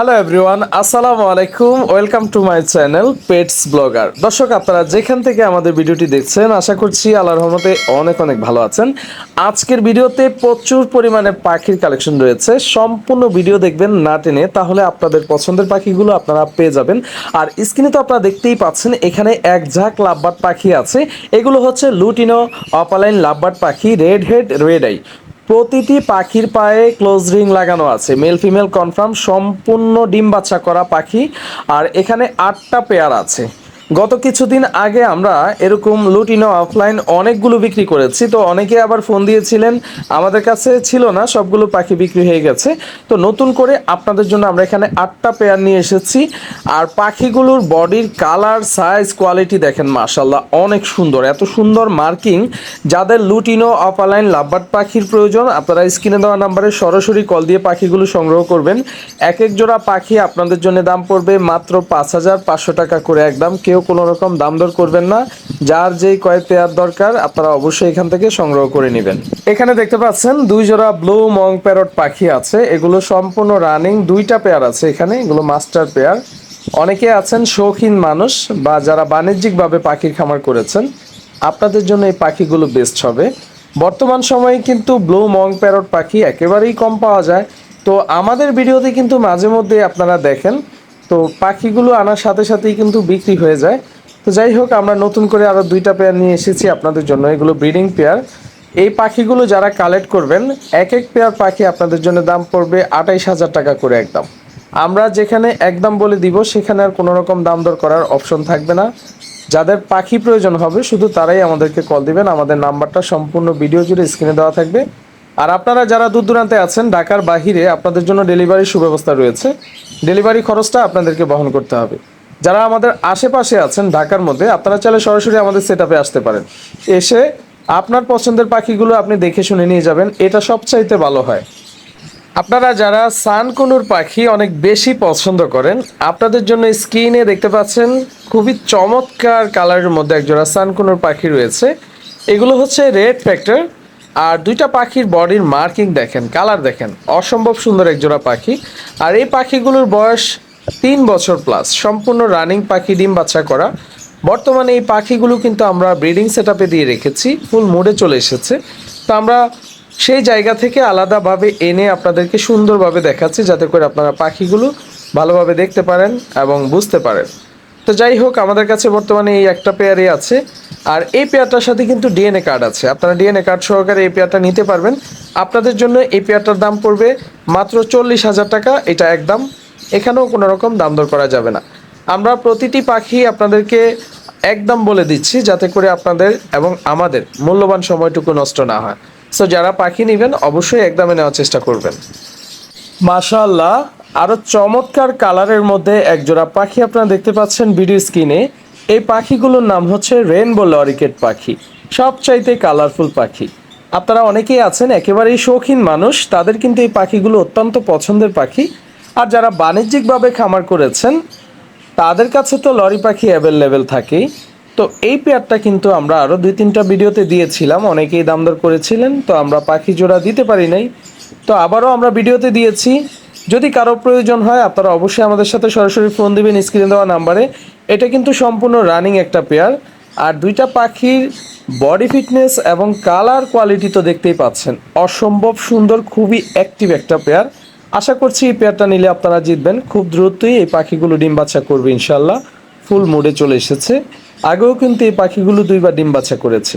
Hello everyone আসসালামু আলাইকুম welcome to my channel pets blogger দর্শক, আপনারা যেখান থেকে আমাদের ভিডিওটি দেখছেন, আশা করছি আল্লাহ রহমতে অনেক অনেক ভালো আছেন। আজকের ভিডিওতে প্রচুর পরিমাণে পাখির কালেকশন রয়েছে। সম্পূর্ণ ভিডিও দেখবেন না টেনে, তাহলে আপনাদের পছন্দের পাখিগুলো আপনারা পেয়ে যাবেন। আর স্ক্রিনে তো আপনারা দেখতেই পাচ্ছেন, এখানে এক ঝাঁক লাভবার্ড পাখি আছে। এগুলো হচ্ছে লুটিনো, অপালাইন লাভবার্ড পাখি, রেড হেড, রেড আই। প্রতিটি পাখির পায়ে ক্লোজ রিং লাগানো আছে। মেল ফিমেল কনফার্ম সম্পূর্ণ ডিম বাচ্চা করা পাখি। আর এখানে আটটা পেয়ার আছে। গত কিছুদিন আগে আমরা এরকম লুটিনো অফলাইন অনেকগুলো বিক্রি করেছি। তো অনেকে আবার ফোন দিয়েছিলেন, আমাদের কাছে ছিল না, সবগুলো পাখি বিক্রি হয়ে গেছে। তো নতুন করে আপনাদের জন্য আমরা এখানে আটটা পেয়ার নিয়ে এসেছি। আর পাখিগুলোর বডির কালার সাইজ কোয়ালিটি দেখেন মাশাল্লাহ অনেক সুন্দর। এত সুন্দর মার্কিং যাদের লুটিনো অফলাইন লাভবার্ড পাখির প্রয়োজন, আপনারা স্ক্রিনে দেওয়া নাম্বারে সরাসরি কল দিয়ে পাখিগুলো সংগ্রহ করবেন। এক এক জোড়া পাখি আপনাদের জন্য দাম পড়বে মাত্র পাঁচ হাজার পাঁচশো টাকা করে একদম। কেউ কোনো রকম দাম দর করবেন না। যার যেই কয় পেয়ার দরকার, আপনারা অবশ্যই এখান থেকে সংগ্রহ করে নেবেন। এখানে দেখতে পাচ্ছেন, দুই জোড়া ব্লু মং প্যারট পাখি আছে। এগুলো সম্পূর্ণ রানিং, দুইটা পেয়ার আছে এখানে, এগুলো মাস্টার পেয়ার। অনেকে আছেন শৌখিন মানুষ বা যারা বাণিজ্যিকভাবে পাখির খামার করেছেন। আপনাদের জন্য এই পাখিগুলো বেস্ট হবে। বর্তমান সময়ে কিন্তু ব্লু মং প্যারট পাখি একেবারেই কম পাওয়া যায়। তো আমাদের ভিডিওতে কিন্তু মাঝে মধ্যে আপনারা দেখেন তো পাখিগুলো আনার সাথে সাথেই কিন্তু বিক্রি হয়ে যায়। তো যাই হোক, আমরা নতুন করে আরও দুইটা পেয়ার নিয়ে এসেছি আপনাদের জন্য। এগুলো ব্রিডিং পেয়ার এই পাখিগুলো যারা কালেক্ট করবেন এক এক পেয়ার পাখি আপনাদের জন্য দাম পড়বে আঠাইশ হাজার টাকা করে একদম। আমরা যেখানে একদম বলে দিব, সেখানে আর কোনো রকম দাম দর করার অপশন থাকবে না। যাদের পাখি প্রয়োজন হবে, শুধু তারাই আমাদেরকে কল দিবেন। আমাদের নাম্বারটা সম্পূর্ণ ভিডিও জুড়ে স্ক্রিনে দেওয়া থাকবে। আর আপনারা যারা দূর দূরান্তে আছেন, ঢাকার বাহিরে আপনাদের জন্য ডেলিভারির সুব্যবস্থা রয়েছে। ডেলিভারি খরচটা আপনাদেরকে বহন করতে হবে। যারা আমাদের আশেপাশে আছেন, ঢাকার মধ্যে, আপনারা চাইলে সরাসরি আমাদের সেট আসতে পারেন। এসে আপনার পছন্দের পাখিগুলো আপনি দেখে শুনে নিয়ে যাবেন। এটা সবচাইতে ভালো হয়। আপনারা যারা সানকুনুর পাখি অনেক বেশি পছন্দ করেন, আপনাদের জন্য স্ক্রিনে দেখতে পাচ্ছেন খুবই চমৎকার কালারের মধ্যে একজোড়া সানকুনুর পাখি রয়েছে। এগুলো হচ্ছে রেড ফ্যাক্টর আর দুইটা পাখির বডির মার্কিং দেখেন, কালার দেখেন। অসম্ভব সুন্দর একজোড়া পাখি। আর এই পাখিগুলোর বয়স তিন বছর প্লাস। সম্পূর্ণ রানিং পাখি, ডিম বাচ্চা করা। বর্তমানে এই পাখিগুলো কিন্তু আমরা ব্রিডিং সেট দিয়ে রেখেছি, ফুল মোডে চলে এসেছে। তো আমরা সেই জায়গা থেকে আলাদাভাবে এনে আপনাদেরকে সুন্দরভাবে দেখাচ্ছি, যাতে করে আপনারা পাখিগুলো ভালোভাবে দেখতে পারেন এবং বুঝতে পারেন। তো যাই হোক, আমাদের কাছে বর্তমানে এই একটা পেয়ারই আছে। আর এই পেয়ারটার সাথে কিন্তু ডিএনএ কার্ড আছে। আপনারা ডিএনএ কার্ড সহকারে এই পেয়ারটা নিতে পারবেন। আপনাদের জন্য এই পেয়ারটার দাম পড়বে মাত্র চল্লিশ হাজার টাকা। এটা একদম, এখানেও কোনো রকম দাম দর করা যাবে না। আমরা প্রতিটি পাখি আপনাদেরকে একদম বলে দিচ্ছি, যাতে করে আপনাদের এবং আমাদের মূল্যবান সময়টুকু নষ্ট না হয়। সো যারা পাখি নেবেন, অবশ্যই একদমে নেওয়ার চেষ্টা করবেন। মাশাল্লাহ আরও চমৎকার কালারের মধ্যে একজোড়া পাখি আপনারা দেখতে পাচ্ছেন ভিডিও স্ক্রিনে। এই পাখিগুলোর নাম হচ্ছে রেনবো লরিকেট পাখি, সবচাইতে কালারফুল পাখি। আপনারা অনেকেই আছেন, একেবারেই শৌখিন মানুষ, তাদের কিন্তু এই পাখিগুলো অত্যন্ত পছন্দের পাখি। আর যারা বাণিজ্যিকভাবে খামার করেছেন, তাদের কাছে তো লরি পাখি অ্যাভেলেবেল থাকেই। তো এই পেয়ারটা কিন্তু আমরা আরও দুই তিনটা ভিডিওতে দিয়েছিলাম, অনেকেই দামদর করেছিলেন, তো আমরা পাখি জোড়া দিতে পারি নাই। তো আবারও আমরা ভিডিওতে দিয়েছি যদি কারও প্রয়োজন হয়, আপনারা অবশ্যই আমাদের সাথে সরাসরি ফোন দিবেন স্ক্রিনে দেওয়া নাম্বারে। এটা কিন্তু সম্পূর্ণ রানিং একটা পেয়ার আর দুইটা পাখির বডি ফিটনেস এবং কালার কোয়ালিটি তো দেখতেই পাচ্ছেন। অসম্ভব সুন্দর, খুবই অ্যাক্টিভ একটা পেয়ার আশা করছি এই পেয়ারটা নিলে আপনারা জিতবেন। খুব দ্রুতই এই পাখিগুলো ডিম বাচ্চা করবে ইনশাল্লাহ ফুল মুডে চলে এসেছে। আগেও কিন্তু এই পাখিগুলো দুইবার ডিম বাচ্চা করেছে।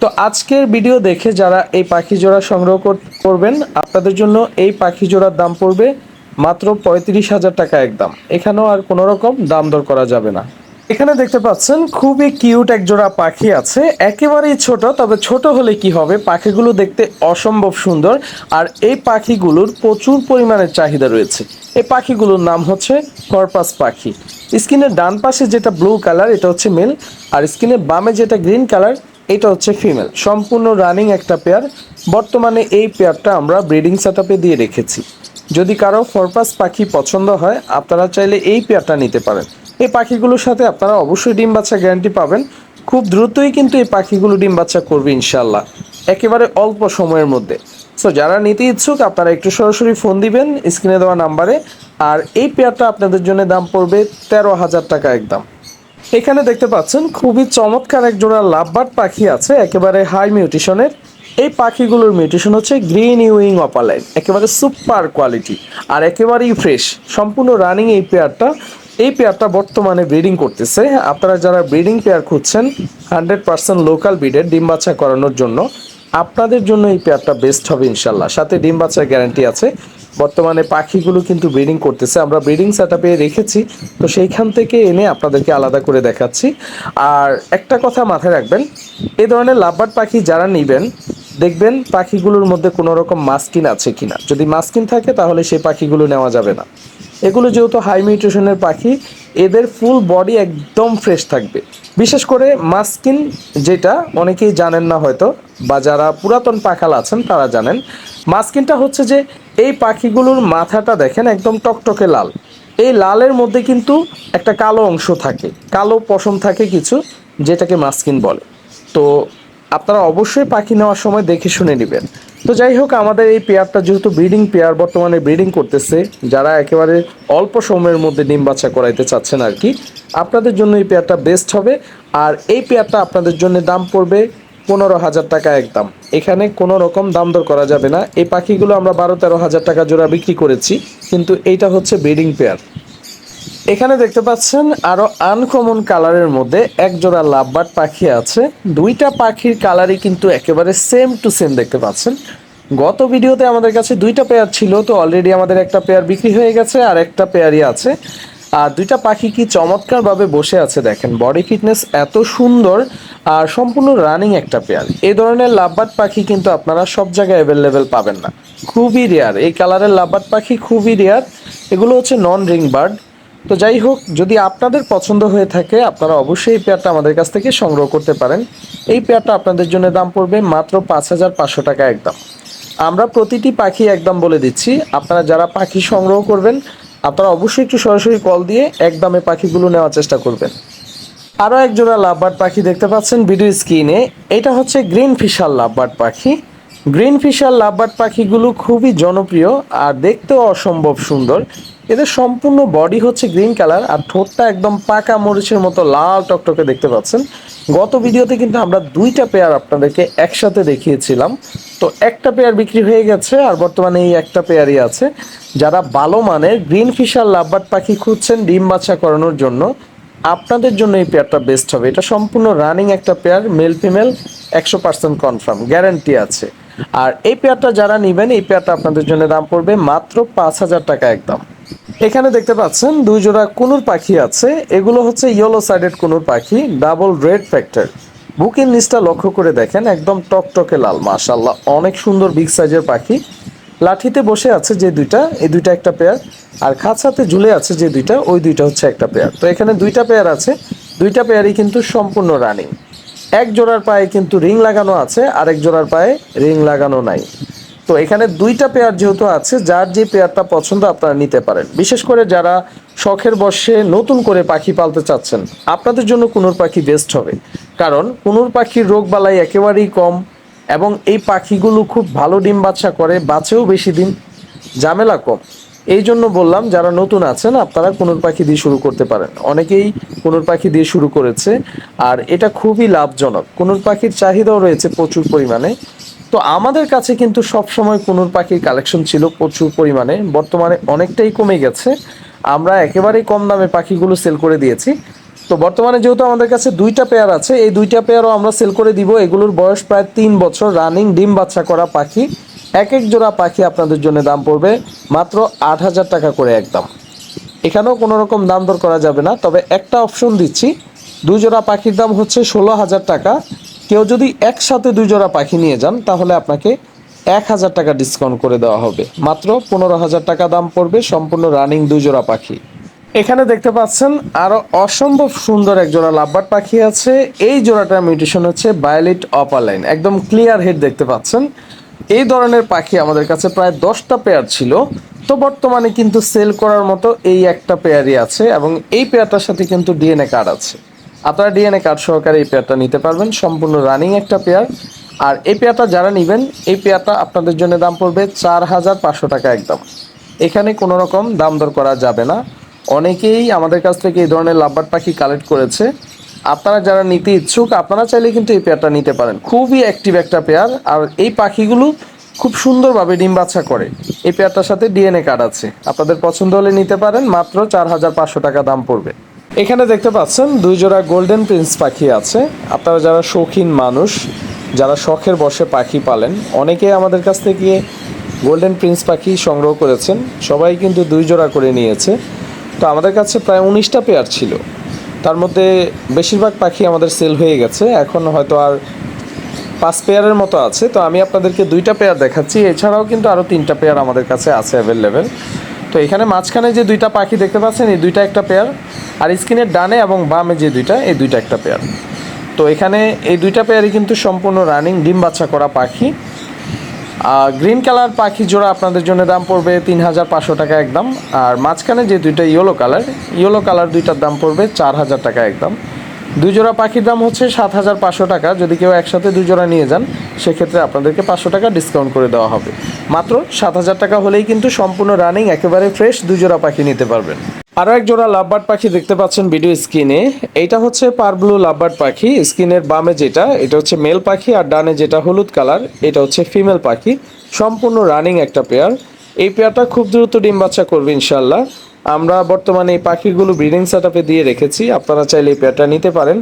তো আজকের ভিডিও দেখে যারা এই পাখি জোড়া সংগ্রহ কর- করবেন, আপনাদের জন্য এই পাখি জোড়ার দাম পড়বে মাত্র পঁয়ত্রিশ হাজার টাকা একদম। এখানেও আর কোনো রকম দাম দর করা যাবে না। এখানে দেখতে পাচ্ছেন, খুবই কিউট এক জোড়া পাখি আছে। একেবারেই ছোট, তবে ছোট হলে কি হবে? পাখিগুলো দেখতে অসম্ভব সুন্দর। আর এই পাখিগুলোর প্রচুর পরিমাণে চাহিদা রয়েছে। এই পাখিগুলোর নাম হচ্ছে কর্পাস পাখি। স্কিনের ডান পাশে যেটা ব্লু কালার, এটা হচ্ছে মেল। আর স্কিনের বামে যেটা গ্রিন কালার এটা হচ্ছে ফিমেল সম্পূর্ণ রানিং একটা পেয়ার বর্তমানে এই পেয়ারটা আমরা ব্রিডিং সেট দিয়ে রেখেছি। যদি কারও ফরপাস পাখি পছন্দ হয়, আপনারা চাইলে এই পেয়ারটা নিতে পারেন। এই পাখিগুলোর সাথে আপনারা অবশ্যই ডিম বাচ্চা গ্যারান্টি পাবেন। খুব দ্রুতই কিন্তু এই পাখিগুলো ডিম বাচ্চা করবে ইনশাল্লাহ একেবারে অল্প সময়ের মধ্যে। সো যারা নিতে ইচ্ছুক, আপনারা একটু সরাসরি ফোন দিবেন স্ক্রিনে দেওয়া নাম্বারে আর এই পেয়ারটা আপনাদের জন্য দাম পড়বে তেরো হাজার টাকা একদম। এখানে দেখতে পাচ্ছেন, খুবই চমৎকার এক জোড়া লাভবার পাখি আছে, একেবারে হাই মিউটিশনের এই পাখিগুলোর মিউটিশন হচ্ছে গ্রিন ইউইং অপালাইন একেবারে সুপার কোয়ালিটি আর একেবারেই ফ্রেশ সম্পূর্ণ রানিং এই পেয়ারটা এই পেয়ারটা বর্তমানে ব্রিডিং করতেছে। আপনারা যারা ব্রিডিং পেয়ার খুঁজছেন হান্ড্রেড পার্সেন্ট লোকাল ব্রিডের ডিম বাচ্চা করানোর জন্য আপনাদের জন্য এই পেয়ারটা বেস্ট হবে ইনশাল্লাহ। সাথে ডিম বাচ্চার গ্যারান্টি আছে। বর্তমানে পাখিগুলো কিন্তু ব্রিডিং করতেছে। আমরা ব্রিডিং সেট রেখেছি। তো সেইখান থেকে এনে আপনাদেরকে আলাদা করে দেখাচ্ছি। আর একটা কথা মাথায় রাখবেন, এ ধরনের লাভবার্ড পাখি যারা নেবেন, দেখবেন পাখিগুলোর মধ্যে কোনো রকম মাস্কিন আছে কিনা। যদি মাস্কিন থাকে, তাহলে সেই পাখিগুলো নেওয়া যাবে না। এগুলো যেহেতু হাই মিউটেশনের পাখি এদের ফুল বডি একদম ফ্রেশ থাকবে। বিশেষ করে মাস্কিন যেটা অনেকেই জানেন না হয়তো, বা যারা পুরাতন পাখাল আছেন তারা জানেন। মাস্কিনটা হচ্ছে যে, এই পাখিগুলোর মাথাটা দেখেন একদম টকটকে লাল। এই লালের মধ্যে কিন্তু একটা কালো অংশ থাকে, কালো পশম থাকে কিছু, যেটাকে মাস্কিন বলে। তো আপনারা অবশ্যই পাখি নেওয়ার সময় দেখে শুনে নেবেন। তো যাই হোক, আমাদের এই পেয়ারটা যেহেতু ব্রিডিং পেয়ার, বর্তমানে ব্রিডিং করতেছে, যারা একেবারে অল্প সময়ের মধ্যে ডিম বাচ্চা করাইতে চাচ্ছেন আর কি, আপনাদের জন্য এই পেয়ারটা বেস্ট হবে। আর এই পেয়ারটা আপনাদের জন্য দাম পড়বে পনেরো হাজার টাকা একদম। এখানে কোনো রকম দাম দর করা যাবে না। এই পাখিগুলো আমরা বারো তেরো হাজার টাকা জোড়া বিক্রি করেছি, কিন্তু এইটা হচ্ছে ব্রিডিং পেয়ার। এখানে দেখতে পাচ্ছেন আরও আনকমন কালারের মধ্যে এক জোড়া লাভবার্ড পাখি আছে। দুইটা পাখির কালারই কিন্তু একেবারে সেম টু সেম দেখতে পাচ্ছেন। গত ভিডিওতে আমাদের কাছে দুইটা পেয়ার ছিল, তো অলরেডি আমাদের একটা পেয়ার বিক্রি হয়ে গেছে আর একটা পেয়ারই আছে। আর দুইটা পাখি কি চমৎকারভাবে বসে আছে দেখেন। বডি ফিটনেস এত সুন্দর আর সম্পূর্ণ রানিং একটা পেয়ার এই ধরনের লাভবার্ড পাখি কিন্তু আপনারা সব জায়গায় অ্যাভেলেবেল পাবেন না। খুবই রেয়ার এই কালারের লাভবার্ড পাখি খুবই রেয়ার এগুলো হচ্ছে নন রিং বার্ড তো যাই হোক, যদি আপনাদের পছন্দ হয়ে থাকে, আপনারা অবশ্যই এই পেয়ারটা আমাদের কাছ থেকে সংগ্রহ করতে পারেন। এই পেয়ারটা আপনাদের জন্য দাম পড়বে মাত্র পাঁচ হাজার পাঁচশো টাকা একদম। আমরা প্রতিটি পাখি একদম বলে দিচ্ছি, আপনারা যারা পাখি সংগ্রহ করবেন, আপনারা অবশ্যই একটু সরাসরি কল দিয়ে একদমে পাখিগুলো নেওয়ার চেষ্টা করবেন। আরও একজোড়া লাভবার্ড পাখি দেখতে পাচ্ছেন ভিডিও স্ক্রিনে। এটা হচ্ছে গ্রিন ফিশার লাভবার্ড পাখি। গ্রিন ফিশার লাভবার্ড পাখিগুলো খুবই জনপ্রিয় আর দেখতেও অসম্ভব সুন্দর। এদের সম্পূর্ণ বডি হচ্ছে গ্রিন কালার আর ঠোঁটটা একদম পাকা মরিচের মতো লাল টকটকে দেখতে পাচ্ছেন। গত ভিডিওতে কিন্তু আমরা দুইটা পেয়ার আপনাদেরকে একসাথে দেখিয়েছিলাম। তো একটা পেয়ার বিক্রি হয়ে গেছে আর বর্তমানে এই একটা পেয়ারই আছে। যারা ভালো মানের গ্রিন ফিশার লাভবার্ড পাখি খুঁজছেন ডিম বাচ্চা করানোর জন্য, আপনাদের জন্য এই পেয়ারটা বেস্ট হবে। এটা সম্পূর্ণ রানিং একটা পেয়ার মেল ফিমেল একশো পার্সেন্ট কনফার্ম গ্যারান্টি আছে। আর এই পেয়ারটা যারা নেবেন, এই পেয়ারটা আপনাদের জন্য দাম পড়বে মাত্র পাঁচ হাজার টাকা একদম। এখানে দেখতে পাচ্ছেন দুই জোড়া কুনুর পাখি আছে। এগুলো হচ্ছে ইয়েলো সাইডেড কুনুর পাখি ডাবল রেড ফ্যাক্টর বুকের নিচটা লক্ষ্য করে দেখেন, একদম টকটকে লাল মাশাল্লাহ অনেক সুন্দর বিগ সাইজের পাখি। লাঠিতে বসে আছে যে দুইটা, এই দুইটা একটা পেয়ার আর খাঁচাতে ঝুলে আছে যে দুইটা, ওই দুইটা হচ্ছে একটা পেয়ার তো এখানে দুইটা পেয়ার আছে। দুইটা পেয়ারই কিন্তু সম্পূর্ণ রানিং এক জোড়ার পায়ে কিন্তু রিং লাগানো আছে, আরেক জোড়ার পায়ে রিং লাগানো নাই। তো এখানে দুইটা পেয়ার যেহেতু আছে, যার যে পেয়ারটা পছন্দ আপনারা নিতে পারেন। বিশেষ করে যারা শখের বর্ষে নতুন করে পাখি পালতে চাচ্ছেন, আপনাদের জন্য কুনুর পাখি বেস্ট হবে। কারণ কুনুর পাখির রোগ বালাই একেবারেই কম এবং এই পাখিগুলো খুব ভালো ডিম বাচ্চা করে, বাঁচেও বেশি দিন, ঝামেলা কম। এই জন্য বললাম, যারা নতুন আছেন, আপনারা কুনুর পাখি দিয়ে শুরু করতে পারেন। অনেকেই কুনুর পাখি দিয়ে শুরু করেছে, আর এটা খুবই লাভজনক। কুনুর পাখির চাহিদাও রয়েছে প্রচুর পরিমাণে। তো আমাদের কাছে কিন্তু সব সময় কুনুর পাখির কালেকশন ছিল প্রচুর পরিমাণে। বর্তমানে অনেকটাই কমে গেছে। আমরা একেবারেই কম দামে পাখিগুলো সেল করে দিয়েছি। তো বর্তমানে যেহেতু আমাদের কাছে দুইটা পেয়ার আছে, এই দুইটা পেয়ারও আমরা সেল করে দিব। এগুলোর বয়স প্রায় তিন বছর রানিং ডিম বাচ্চা করা পাখি। এক এক জোড়া পাখি আপনাদের জন্য দাম পড়বে মাত্র আট হাজার টাকা করে একদম। এখানেও কোনো রকম দাম দর করা যাবে না, তবে একটা অপশন দিচ্ছি। দুই জোড়া পাখির দাম হচ্ছে ষোলো হাজার টাকা। কেউ যদি একসাথে দুই জোড়া পাখি নিয়ে যান, তাহলে আপনাকে এক হাজার টাকা ডিসকাউন্ট করে দেওয়া হবে। মাত্র পনেরো হাজার টাকা দাম পড়বে সম্পূর্ণ রানিং দুই জোড়া পাখি। এখানে দেখতে পাচ্ছেন, আরও অসম্ভব সুন্দর এক জোড়া লাভবার্ড পাখি আছে। এই জোড়াটার মিউটেশন হচ্ছে বায়োলিট অপারলাইন একদম ক্লিয়ার হেড দেখতে পাচ্ছেন। এই ধরনের পাখি আমাদের কাছে প্রায় দশটা পেয়ার ছিল। তো বর্তমানে কিন্তু সেল করার মতো এই একটা পেয়ারই আছে এবং এই পেয়ারটার সাথে কিন্তু ডিএনএ কার্ড আছে। আপনারা ডিএনএ কার্ড সহকারে এই পেয়ারটা নিতে পারবেন। সম্পূর্ণ রানিং একটা পেয়ার। আর এই পেয়ারটা যারা নেবেন, এই পেয়ারটা আপনাদের জন্য দাম পড়বে চার হাজার পাঁচশো টাকা একদম। এখানে কোনো রকম দাম দর করা যাবে না। অনেকেই আমাদের কাছ থেকে এই ধরনের লাভবার পাখি কালেক্ট করেছে। আপনারা যারা নিতে ইচ্ছুক, আপনারা চাইলে কিন্তু এই পেয়ারটা নিতে পারেন। খুবই অ্যাক্টিভ একটা পেয়ার। আর এই পাখিগুলো খুব সুন্দরভাবে ডিম বাচ্চা করে। এই পেয়ারটার সাথে ডিএনএ কার্ড আছে। আপনাদের পছন্দ হলে নিতে পারেন, মাত্র চার হাজার পাঁচশো টাকা দাম পড়বে। এখানে দেখতে পাচ্ছেন দুই জোড়া গোল্ডেন প্রিন্স পাখি আছে। আপনারা যারা শৌখিন মানুষ, যারা শখের বসে পাখি পালেন অনেকে আমাদের কাছ থেকে গোল্ডেন প্রিন্স পাখি সংগ্রহ করেছেন। সবাই কিন্তু দুই জোড়া করে নিয়েছে। তো আমাদের কাছে প্রায় উনিশটা পেয়ার ছিল। তার মধ্যে বেশিরভাগ পাখি আমাদের সেল হয়ে গেছে। এখন হয়তো আর পাঁচ পেয়ারের মতো আছে। তো আমি আপনাদেরকে দুইটা পেয়ার দেখাচ্ছি। এছাড়াও কিন্তু আরও তিনটা পেয়ার আমাদের কাছে আছে অ্যাভেলেবেল তো এখানে মাঝখানে যে দুইটা পাখি দেখতে পাচ্ছেন, এই দুইটা একটা পেয়ার আর স্ক্রিনের ডানে এবং বামে যে দুইটা, এই দুইটা একটা পেয়ার তো এখানে এই দুইটা পেয়ারই কিন্তু সম্পূর্ণ রানিং ডিম বাচ্চা করা পাখি। গ্রিন কালার পাখি জোড়া আপনাদের জন্য দাম পড়বে তিন হাজার পাঁচশো টাকা একদম, আর মাঝখানে যে দুইটা ইয়েলো কালার ইয়েলো কালার দুইটার দাম পড়বে চার হাজার টাকা একদম। দুই জোড়া পাখির দাম হচ্ছে সাত হাজার পাঁচশো টাকা। যদি কেউ একসাথে দুই জোড়া নিয়ে যান, সেক্ষেত্রে আপনাদেরকে পাঁচশো টাকা ডিসকাউন্ট করে দেওয়া হবে। মাত্র সাত হাজার টাকা হলেই কিন্তু সম্পূর্ণ রানিং একেবারে ফ্রেশ দুই জোড়া পাখি নিতে পারবেন। আরও এক জোড়া লাভবার্ড পাখি দেখতে পাচ্ছেন ভিডিও স্ক্রিনে এইটা হচ্ছে পারব্লু লাভবার্ড পাখি স্ক্রিনের বামে যেটা, এটা হচ্ছে মেল পাখি আর ডানে যেটা হলুদ কালার এটা হচ্ছে ফিমেল পাখি। সম্পূর্ণ রানিং একটা পেয়ার এই পেয়ারটা খুব দ্রুত ডিম বাচ্চা করবে ইনশাল্লাহ আমরা বর্তমানে এই পাখিগুলো ব্রিডিং সেটআপে দিয়ে রেখেছি। আপনারা চাইলে এই পেয়ারটা নিতে পারেন।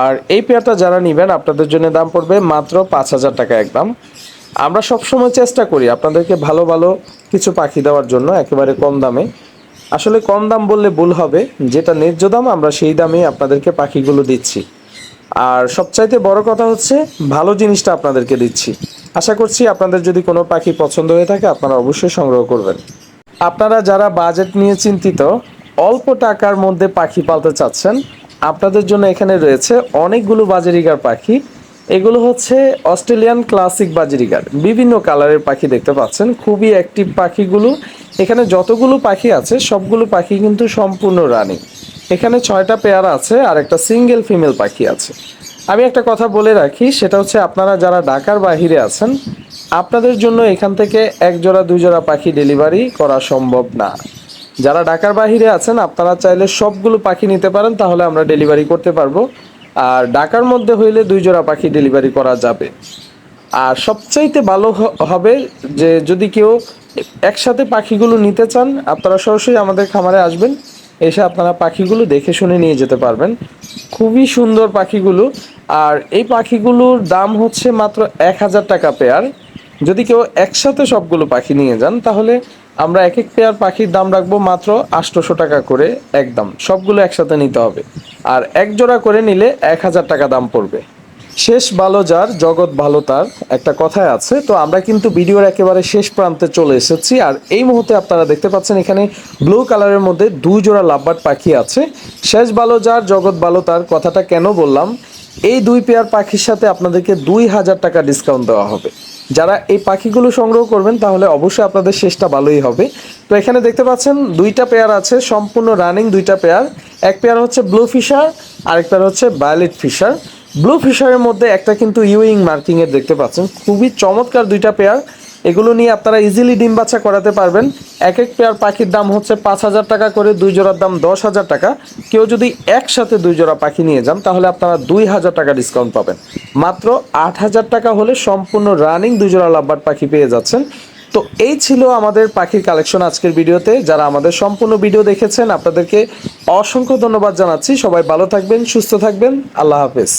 আর এই পেয়ারটা যারা নেবেন, আপনাদের জন্য দাম পড়বে মাত্র পাঁচ হাজার টাকা একদম। আমরা সবসময় চেষ্টা করি আপনাদেরকে ভালো ভালো কিছু পাখি দেওয়ার জন্য, একেবারে কম দামে। আসলে কম দাম বললে ভুল হবে। যেটা ন্যায্য দাম, আমরা সেই দামেই আপনাদেরকে পাখিগুলো দিচ্ছি। আর সবচাইতে বড় কথা হচ্ছে, ভালো জিনিসটা আপনাদেরকে দিচ্ছি। আশা করছি আপনাদের যদি কোনো পাখি পছন্দ হয়ে থাকে, আপনারা অবশ্যই সংগ্রহ করবেন। আপনারা যারা বাজেট নিয়ে চিন্তিত, অল্প টাকার মধ্যে পাখি পালতে চাচ্ছেন, আপনাদের জন্য এখানে রয়েছে অনেকগুলো বাজারিগার পাখি। এগুলো হচ্ছে অস্ট্রেলিয়ান ক্লাসিক বাজারিগার বিভিন্ন কালারের পাখি দেখতে পাচ্ছেন, খুবই অ্যাক্টিভ পাখিগুলো। এখানে যতগুলো পাখি আছে, সবগুলো পাখি কিন্তু সম্পূর্ণ রানিং। এখানে ছয়টা পেয়ার আছে, আর একটা সিঙ্গেল ফিমেল পাখি আছে। আমি একটা কথা বলে রাখি, সেটা হচ্ছে আপনারা যারা ঢাকার বাহিরে আছেন আপনাদের জন্য এখান থেকে এক জোড়া, দুই জোড়া পাখি ডেলিভারি করা সম্ভব না। যারা ঢাকার বাহিরে আছেন, আপনারা চাইলে সবগুলো পাখি নিতে পারেন, তাহলে আমরা ডেলিভারি করতে পারব। আর ঢাকার মধ্যে হইলে দুই জোড়া পাখি ডেলিভারি করা যাবে। আর সবচাইতে ভালো হবে যে যদি কেউ একসাথে পাখিগুলো নিতে চান, আপনারা সরাসরি আমাদের খামারে আসবেন, এসে আপনারা পাখিগুলো দেখে শুনে নিয়ে যেতে পারবেন। খুবই সুন্দর পাখিগুলো। আর এই পাখিগুলোর দাম হচ্ছে মাত্র এক হাজার টাকা পেয়ার যদি কেউ একসাথে সবগুলো পাখি নিয়ে যান, তাহলে আমরা এক এক পেয়ার পাখির দাম রাখব মাত্র আটশোশো টাকা করে একদম। সবগুলো একসাথে নিতে হবে। আর এক জোড়া করে নিলে এক হাজার টাকা দাম পড়বে। শেষ ভালো যার, জগৎ ভালো তার, একটা কথায় আছে। তো আমরা কিন্তু ভিডিওর একেবারে শেষ প্রান্তে চলে এসেছি। আর এই মুহূর্তে আপনারা দেখতে পাচ্ছেন এখানে ব্লু কালারের মধ্যে দুই জোড়া লাভবার্ড পাখি আছে। শেষ ভালো যার, জগৎ ভালো তার, কথাটা কেন বললাম? এই দুই পেয়ার পাখির সাথে আপনাদেরকে দুই হাজার টাকা ডিসকাউন্ট দেওয়া হবে। যারা এই পাখিগুলো সংগ্রহ করবেন, তাহলে অবশ্যই আপনাদের শেষটা ভালোই হবে। তো এখানে দেখতে পাচ্ছেন, দুইটা পেয়ার আছে, সম্পূর্ণ রানিং দুইটা পেয়ার এক পেয়ার হচ্ছে ব্লু ফিশার আরেক পেয়ার হচ্ছে ভায়োলেট ফিশার ব্লু ফিশারের মধ্যে একটা কিন্তু ইউইং মার্কিংয়ের দেখতে পাচ্ছেন। খুবই চমৎকার দুইটা পেয়ার এগুলো নিয়ে আপনারা ইজিলি ডিম বাচ্চা করাতে পারবেন। এক এক পেয়ার পাখির দাম হচ্ছে পাঁচ হাজার টাকা করে, দুই জোড়ার দাম দশ হাজার টাকা। কেউ যদি একসাথে দুই জোড়া পাখি নিয়ে যান, তাহলে আপনারা দুই হাজার টাকা ডিসকাউন্ট পাবেন। মাত্র আট হাজার টাকা হলে সম্পূর্ণ রানিং দুই জোড়া লাভবার পাখি পেয়ে যাচ্ছেন। তো এই ছিল আমাদের পাখির কালেকশন আজকের ভিডিওতে। যারা আমাদের সম্পূর্ণ ভিডিও দেখেছেন, আপনাদেরকে অসংখ্য ধন্যবাদ জানাচ্ছি। সবাই ভালো থাকবেন, সুস্থ থাকবেন। আল্লাহ হাফেজ।